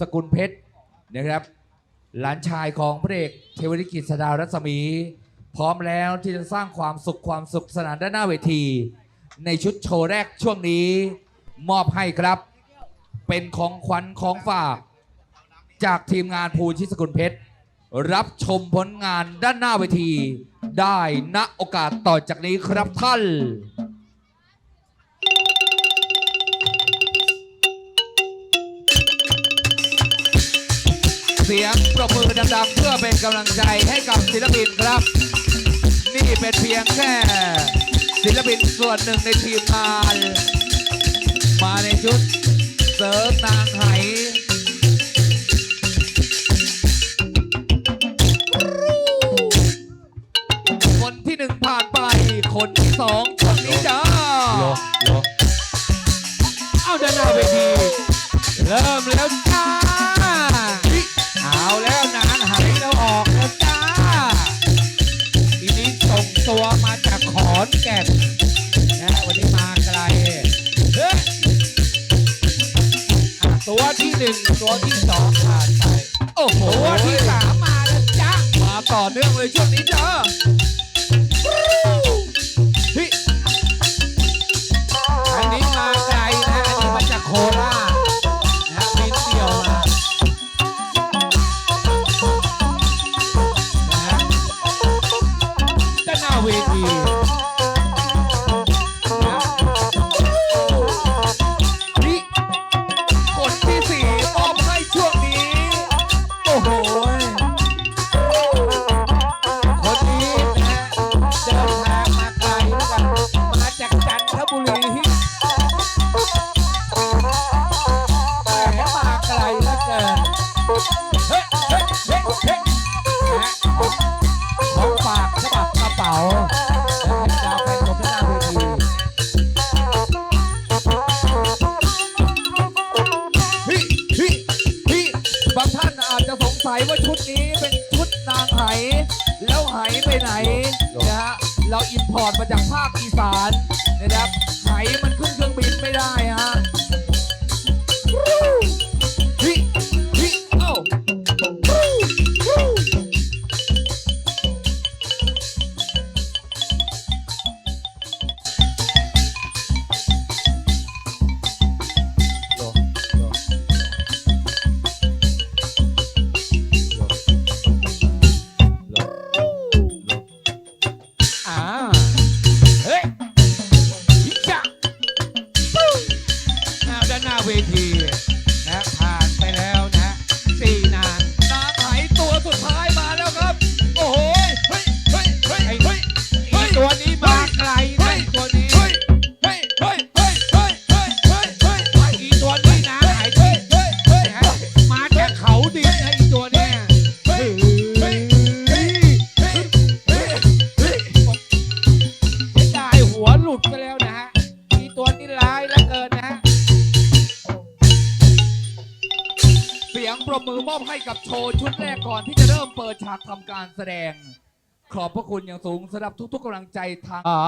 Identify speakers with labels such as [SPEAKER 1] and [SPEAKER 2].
[SPEAKER 1] สกุลเพชรนะครับ หลานชายของพระเอกเทวริกิจสดารัศมี พร้อมแล้วที่จะสร้างความสุขความสุขสนานด้านหน้าเวที ในชุดโชว์แรกช่วงนี้ มอบให้ครับ เป็นของขวัญของฝาก จากทีมงานภูชิสกุลเพชรรับชมผลงานด้านหน้าเวที ได้ณโอกาสต่อจากนี้ครับท่าน เสียงปรบมือดังๆเพื่อเป็นกำลังใจให้กับศิลปินครับ นี่เป็นเพียงแค่ ศิลปินส่วนหนึ่งในทีมงาน อน
[SPEAKER 2] แก่นนะวันนี้มาไกลเฮ้ยอะตัวที่หนึ่งตัวที่สองผ่านไป
[SPEAKER 1] โอ้โห
[SPEAKER 2] ตัวที่สามมาแล้วจ้า
[SPEAKER 1] มาต่อเนื่องเลยช่วงนี้จ้าเฮ้ย
[SPEAKER 2] อันนี้มาไกลนะอันนี้มาจากโคราชนะบินเดี่ยวมานะฮะด้านหน้าเวที
[SPEAKER 1] สงสัยว่าชุดนี้เป็นชุดนางไหแล้วไหไปไหนนะฮะเราอินพอร์ตมาจากภาคอีสานนะครับไหมันขึ้นเครื่องบินไม่ได้ฮะ with you. บมือมอบให้กับโชว์ชุดแรกก่อนที่จะเริ่มเปิดฉากทำการแสดง ขอบพระคุณอย่างสูงสำหรับทุกๆกำลังใจทาง